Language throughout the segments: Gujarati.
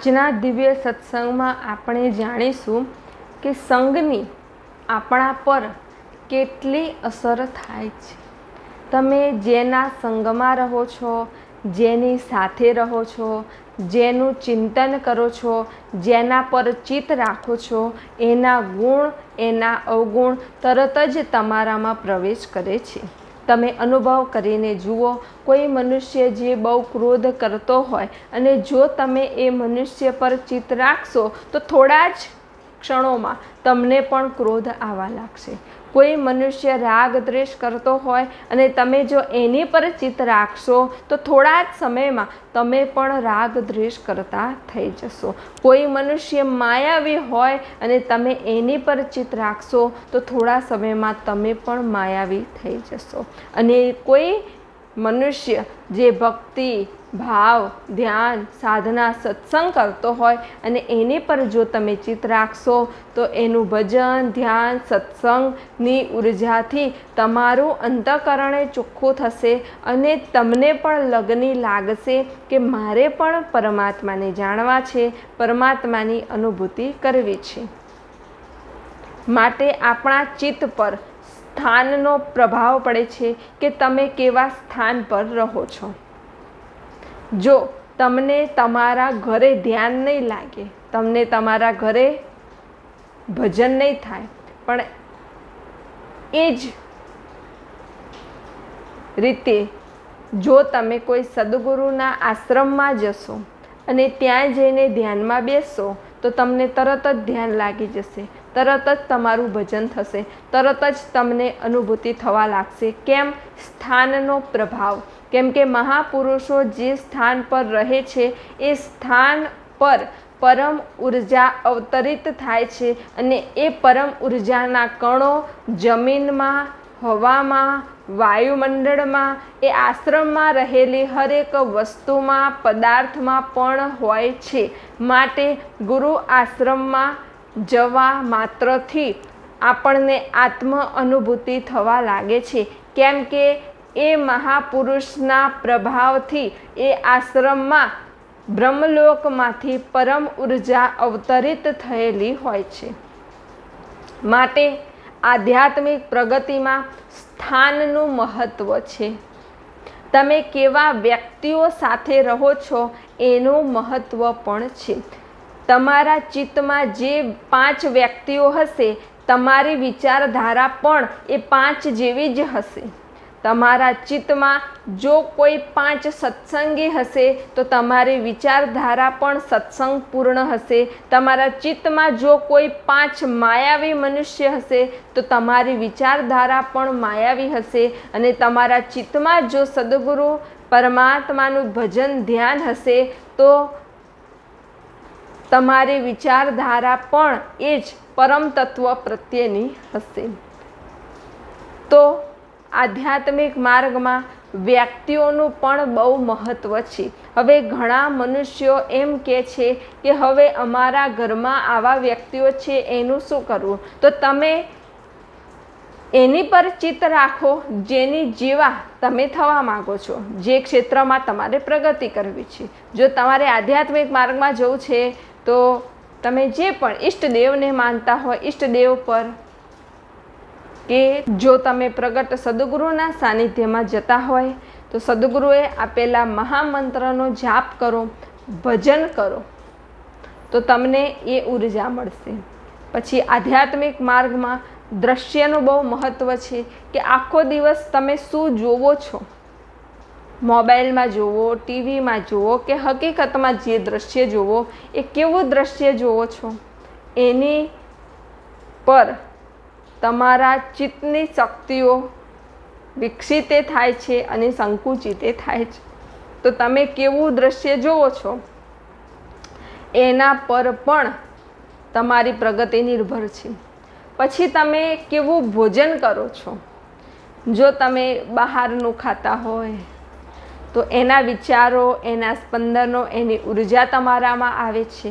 આજના દિવ્ય સત્સંગમાં આપણે જાણીશું કે સંઘની આપણા પર કેટલી અસર થાય છે. તમે જેના સંગમાં રહો છો, જેની સાથે રહો છો, જેનું ચિંતન કરો છો, જેના પર ચિત્ત રાખો છો, એના ગુણ, એના અવગુણ તરત જ તમારામાં પ્રવેશ કરે છે. તમે અનુભવ કરીને જુઓ. કોઈ મનુષ્ય જે બહુ ક્રોધ કરતો હોય અને જો તમે એ મનુષ્ય પર ચિત્ત રાખશો તો થોડા જ ક્ષણોમાં તમને પણ ક્રોધ આવવા લાગશે. કોઈ મનુષ્ય રાગ દ્વેષ કરતો હોય અને તમે જો એની પર ચિત્ત રાખશો, તો થોડા જ સમયમાં તમે પણ રાગ દ્વેષ કરતા થઈ જશો. કોઈ મનુષ્ય માયાવી હોય અને તમે એની પર ચિત્ત રાખશો, તો થોડા સમયમાં તમે પણ માયાવી થઈ જશો. અને કોઈ મનુષ્ય જે ભક્તિ ભાવ, ધ્યાન, સાધના, સત્સંગ કરતો હોય અને એની પર જો તમે ચિત્ત રાખશો, તો એનું ભજન, ધ્યાન, સત્સંગની ઉર્જાથી તમારું અંતઃકરણે ચોખ્ખું થશે અને તમને પણ લગ્ની લાગશે કે મારે પણ પરમાત્માને જાણવા છે, પરમાત્માની અનુભૂતિ કરવી છે. માટે આપણા ચિત્ત પર સ્થાનનો પ્રભાવ પડે છે કે તમે કેવા સ્થાન પર રહો છો. જો તમને તમારા ઘરે ધ્યાન નહીં લાગે, તમને તમારા ઘરે ભજન નહીં થાય, પણ એ જ રીતે જો તમે કોઈ સદગુરુના આશ્રમમાં જશો અને ત્યાં જઈને ધ્યાનમાં બેસો, તો તમને તરત જ ધ્યાન લાગી જશે, તરત જ તમારું ભજન થશે, તરત જ તમને અનુભૂતિ થવા લાગશે. કેમ? સ્થાનનો પ્રભાવ. કેમ કે મહાપુરુષો જે સ્થાન પર રહે છે, એ સ્થાન પર પરમ ઊર્જા અવતરિત થાય છે અને એ પરમ ઉર્જાના કણો જમીનમાં, હવામાં, વાયુમંડળમાં, એ આશ્રમમાં રહેલી હરેક વસ્તુમાં, પદાર્થમાં પણ હોય છે. માટે ગુરુ આશ્રમમાં જવા માત્રથી આપણને આત્મ અનુભૂતિ થવા લાગે છે. કેમ કે એ મહાપુરુષના પ્રભાવથી એ આશ્રમમાં બ્રહ્મલોકમાંથી પરમ ઊર્જા અવતરિત થયેલી હોય છે. માટે આધ્યાત્મિક પ્રગતિમાં સ્થાનનું મહત્ત્વ છે. તમે કેવા વ્યક્તિઓ સાથે રહો છો એનું મહત્ત્વ પણ છે. તમારા ચિત્તમાં જે પાંચ વ્યક્તિઓ હશે, તમારી વિચારધારા પણ એ પાંચ જેવી જ હશે. તમારા ચિત્તમાં જો કોઈ પાંચ સત્સંગી હશે, તો તમારી વિચારધારા પણ સત્સંગપૂર્ણ હશે. તમારા ચિત્તમાં જો કોઈ પાંચ માયાવી મનુષ્ય હશે, તો તમારી વિચારધારા પણ માયાવી હશે. અને તમારા ચિત્તમાં જો સદગુરુ પરમાત્માનું ભજન ધ્યાન હશે, તો તમારી વિચારધારા પણ એ જ પરમ તત્વ પ્રત્યેની હશે. તો આધ્યાત્મિક માર્ગમાં વ્યક્તિઓનું પણ બહુ મહત્ત્વ છે. હવે ઘણા મનુષ્યો એમ કે છે કે હવે અમારા ઘરમાં આવા વ્યક્તિઓ છે, એનું શું કરવું? તો તમે એની પર ચિત્ત રાખો, જેની જેવા તમે થવા માગો છો. જે ક્ષેત્રમાં તમારે પ્રગતિ કરવી છે. જો તમારે આધ્યાત્મિક માર્ગમાં જવું છે, તો તમે જે પણ ઈષ્ટદેવને માનતા હોય, ઈષ્ટદેવ પર કે જો તમે પ્રગટ સદગુરુના સાનિધ્યમાં જતા હોય, તો સદગુરુએ આપેલા મહામંત્રનો જાપ કરો, ભજન કરો, તો તમને એ ઊર્જા મળશે. પછી આધ્યાત્મિક માર્ગમાં દ્રશ્યનું બહુ મહત્ત્વ છે કે આખો દિવસ તમે શું જોવો છો? મોબાઈલમાં જુઓ ટીવીમાં જુઓ કે હકીકતમાં જે દ્રશ્ય જુઓ એ કેવું દ્રશ્ય જુઓ છો? એની પર તમારા ચિત્તની શક્તિઓ વિકસિતે થાય છે અને સંકુચિતે થાય છે. તો તમે કેવું દ્રશ્ય જુઓ છો? એના પર પણ તમારી પ્રગતિ નિર્ભર છે. પછી તમે કેવું ભોજન કરો છો? જો તમે બહારનું ખાતા હોય, તો એના વિચારો, એના સ્પંદનો, એની ઊર્જા તમારામાં આવે છે.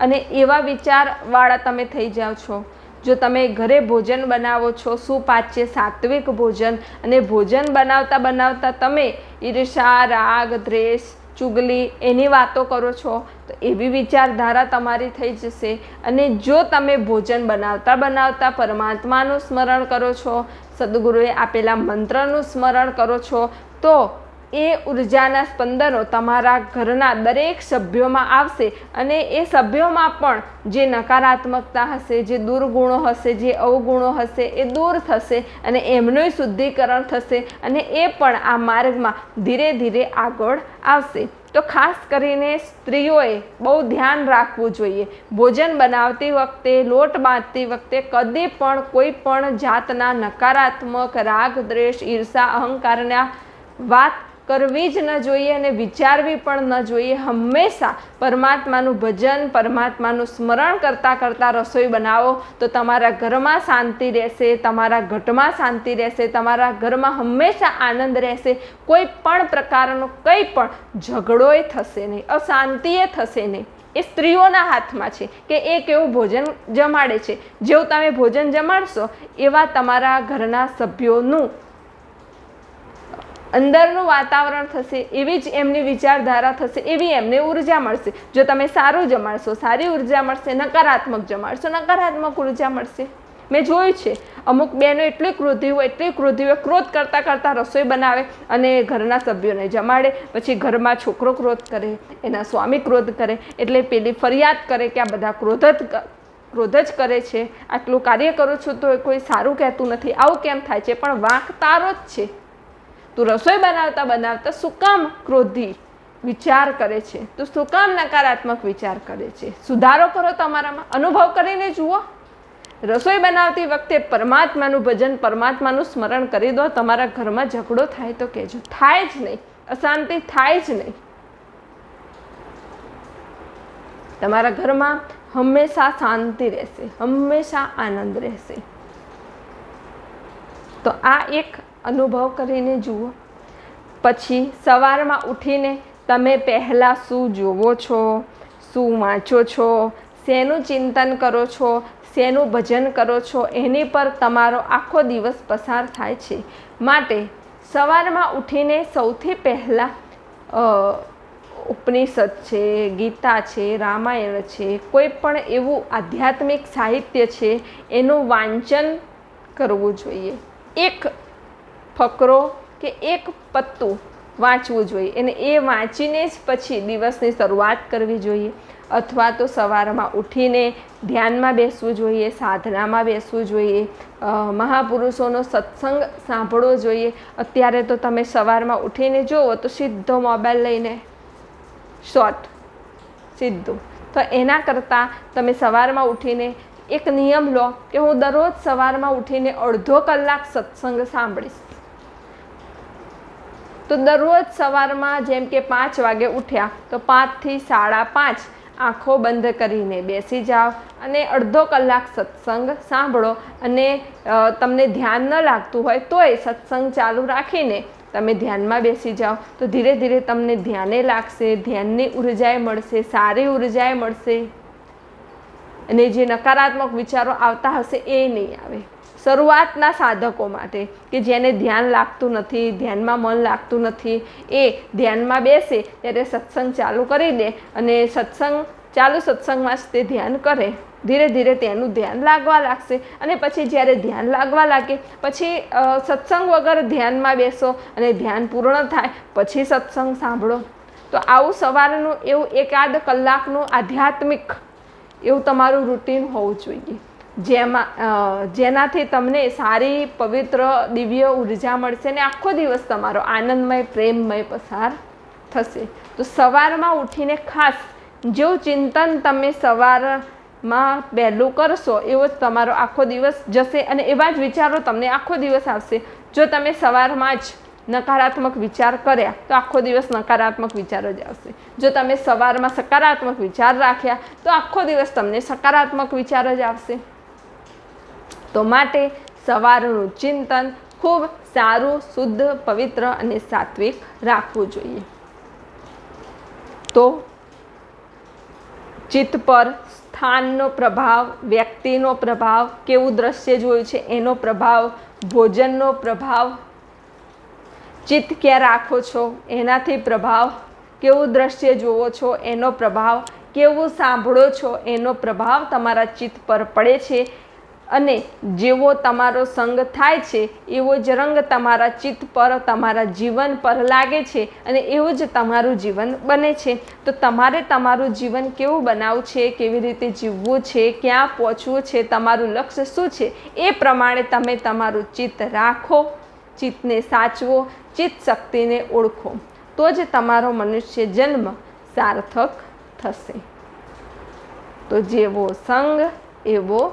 અને એવા વિચારવાળા તમે થઈ જાઓ છો જો તમે ઘરે ભોજન બનાવો છો, સુપાચ્ય, સાત્વિક ભોજન અને ભોજન બનાવતા બનાવતા તમે ઈર્ષા, રાગ, દ્વેષ, ચુગલી એની વાતો કરો છો, તો એવી વિચારધારા તમારી થઈ જશે. અને જો તમે ભોજન બનાવતા બનાવતા પરમાત્માનું સ્મરણ કરો છો, સદગુરુએ આપેલા મંત્રનું સ્મરણ કરો છો, તો એ ઉર્જાના સ્પંદનો તમારા ઘરના દરેક સભ્યોમાં આવશે અને એ સભ્યોમાં પણ જે નકારાત્મકતા હશે, જે દુર્ગુણો હશે, જે અવગુણો હશે એ દૂર થશે અને એમનું શુદ્ધિકરણ થશે અને એ પણ આ માર્ગમાં ધીરે ધીરે આગળ આવશે. તો ખાસ કરીને સ્ત્રીઓએ બહુ ધ્યાન રાખવું જોઈએ. ભોજન બનાવતી વખતે, લોટ બાંધતી વખતે કદી પણ કોઈ પણ જાતના નકારાત્મક રાગ દ્વેષ ઈર્ષા, અહંકારના વાત કરવી જ ન જોઈએ અને વિચારવી પણ ન જોઈએ. હંમેશા પરમાત્માનું ભજન, પરમાત્માનું સ્મરણ કરતાં કરતાં રસોઈ બનાવો તો તમારા ઘરમાં શાંતિ રહેશે, તમારા ઘટમાં શાંતિ રહેશે, તમારા ઘરમાં હંમેશા આનંદ રહેશે. કોઈ પણ પ્રકારનો કંઈ પણ ઝઘડોય થશે નહીં અશાંતિએ થશે નહીં. એ સ્ત્રીઓના હાથમાં છે કે એ કેવું ભોજન જમાડે છે. જેવું તમે ભોજન જમાડશો એવા તમારા ઘરના સભ્યોનું અંદરનું વાતાવરણ થશે, એવી જ એમની વિચારધારા થશે, એવી એમને ઊર્જા મળશે. જો તમે સારું જમાડશો, સારી ઊર્જા મળશે, નકારાત્મક જમાડશો, નકારાત્મક ઊર્જા મળશે. મેં જોયું છે, અમુક બહેનો એટલી ક્રોધી હોય, એટલી ક્રોધી હોય, ક્રોધ કરતાં કરતાં રસોઈ બનાવે અને ઘરના સભ્યોને જમાડે, પછી ઘરમાં છોકરો ક્રોધ કરે, એના સ્વામી ક્રોધ કરે, એટલે પેલી ફરિયાદ કરે કે આ બધા ક્રોધ જ ક્રોધ જ કરે છે. આટલું કાર્ય કરું છું તો કોઈ સારું કહેતું નથી. આવું કેમ થાય છે? પણ વાંક તારો જ છે. તું રસોઈ બનાવતા બનાવતા શું કામ ક્રોધી વિચાર કરે છે? તો શું કામ નકારાત્મક વિચાર કરે છે? સુધારો કરો તમારામાં, અનુભવ કરીને જુઓ. રસોઈ બનાવતી વખતે પરમાત્માનું ભજન, પરમાત્માનું સ્મરણ કરી દો. તમારા ઘરમાં ઝઘડો થાય તો કહેજો, થાય જ નહીં, અશાંતિ થાય જ નહીં. તમારા ઘરમાં હંમેશા શાંતિ રહેશે, હંમેશા આનંદ રહેશે. તો આ એક અનુભવ કરીને જુઓ. પછી સવારમાં ઉઠીને તમે પહેલાં શું જોવો છો? શું વાંચો છો? શેનું ચિંતન કરો છો? શેનું ભજન કરો છો? એની પર તમારો આખો દિવસ પસાર થાય છે. માટે સવારમાં ઉઠીને સૌથી પહેલાં ઉપનિષદ છે, ગીતા છે, રામાયણ છે, કોઈ પણ એવું આધ્યાત્મિક સાહિત્ય છે, એનું વાંચન કરવું જોઈએ. એક ફકરો કે એક પત્તું વાંચવું જોઈએ. અને એ વાંચીને જ પછી દિવસની શરૂઆત કરવી જોઈએ. અથવા તો સવારમાં ઉઠીને ધ્યાનમાં બેસવું જોઈએ, સાધનામાં બેસવું જોઈએ. મહાપુરુષોનો સત્સંગ સાંભળવો જોઈએ. અત્યારે તો તમે સવારમાં ઉઠીને જુઓ તો સીધો મોબાઈલ લઈને શોર્ટ સીધું. તો એના કરતાં તમે સવારમાં ઉઠીને એક નિયમ લો કે હું દરરોજ સવારમાં ઉઠીને અડધો કલાક સત્સંગ સાંભળીશ. તો દરરોજ સવારમાં જેમ કે પાંચ વાગે ઉઠ્યા, તો પાંચથી સાડા પાંચ આંખો બંધ કરીને બેસી જાઓ અને અડધો કલાક સત્સંગ સાંભળો. અને તમને ધ્યાન ન લાગતું હોય તોય સત્સંગ ચાલુ રાખીને તમે ધ્યાનમાં બેસી જાઓ. તો ધીરે ધીરે તમને ધ્યાને લાગશે, ધ્યાનની ઉર્જાએ મળશે, સારી ઉર્જાએ મળશે. અને જે નકારાત્મક વિચારો આવતા હશે એ નહીં આવે. શરૂઆતના સાધકો માટે, કે જેને ધ્યાન લાગતું નથી, ધ્યાનમાં મન લાગતું નથી, એ ધ્યાનમાં બેસે ત્યારે સત્સંગ ચાલુ કરી દે અને સત્સંગ, ચાલુ સત્સંગમાં જ તે ધ્યાન કરે. ધીરે ધીરે તેનું ધ્યાન લાગવા લાગશે અને પછી જ્યારે ધ્યાન લાગવા લાગે, પછી સત્સંગ વગર ધ્યાનમાં બેસો અને ધ્યાન પૂર્ણ થાય, પછી સત્સંગ સાંભળો. તો આવું સવારનું એવું એકાદ કલાકનું આધ્યાત્મિક એવું તમારું રૂટીન હોવું જોઈએ. જેમાં જેનાથી તમને સારી, પવિત્ર, દિવ્ય ઊર્જા મળશે ને આખો દિવસ તમારો આનંદમય, પ્રેમમય પસાર થશે. તો સવારમાં ઉઠીને ખાસ જેવું ચિંતન તમે સવારમાં પહેલું કરશો, એવો જ તમારો આખો દિવસ જશે અને એવા જ વિચારો તમને આખો દિવસ આવશે. જો તમે સવારમાં જ નકારાત્મક વિચાર કર્યા, તો આખો દિવસ નકારાત્મક વિચાર જ આવશે. જો તમે સવારમાં સકારાત્મક વિચાર રાખ્યા, તો આખો દિવસ તમને સકારાત્મક વિચાર જ આવશે. તો માટે સવારનું ચિંતન ખૂબ સારું, શુદ્ધ, પવિત્ર અને સાત્વિક રાખવું જોઈએ. તો ચિત્ત પર સ્થાનનો પ્રભાવ, વ્યક્તિનો પ્રભાવ કેવું દ્રશ્ય જોયું છે? એનો પ્રભાવ, ભોજનનો પ્રભાવ, ચિત્ત ક્યાં રાખો છો? એનાથી પ્રભાવ કેવું દ્રશ્ય જોવો છો? એનો પ્રભાવ કેવું સાંભળો છો? એનો પ્રભાવ તમારા ચિત્ત પર પડે છે? અને જેવો તમારો સંગ થાય છે, એવો જ રંગ તમારા ચિત્ત પર, તમારા જીવન પર લાગે છે અને એવું જ તમારું જીવન બને છે. તો તમારે તમારું જીવન કેવું બનાવવું છે, કેવી રીતે જીવવું છે, ક્યાં પહોંચવું છે, તમારું લક્ષ્ય શું છે, એ પ્રમાણે તમે તમારું ચિત્ત રાખો, ચિત્તને સાચવો, ચિત્ત શક્તિને ઓળખો. તો જ તમારો મનુષ્ય જન્મ સાર્થક થશે. તો જેવો સંગ, એવો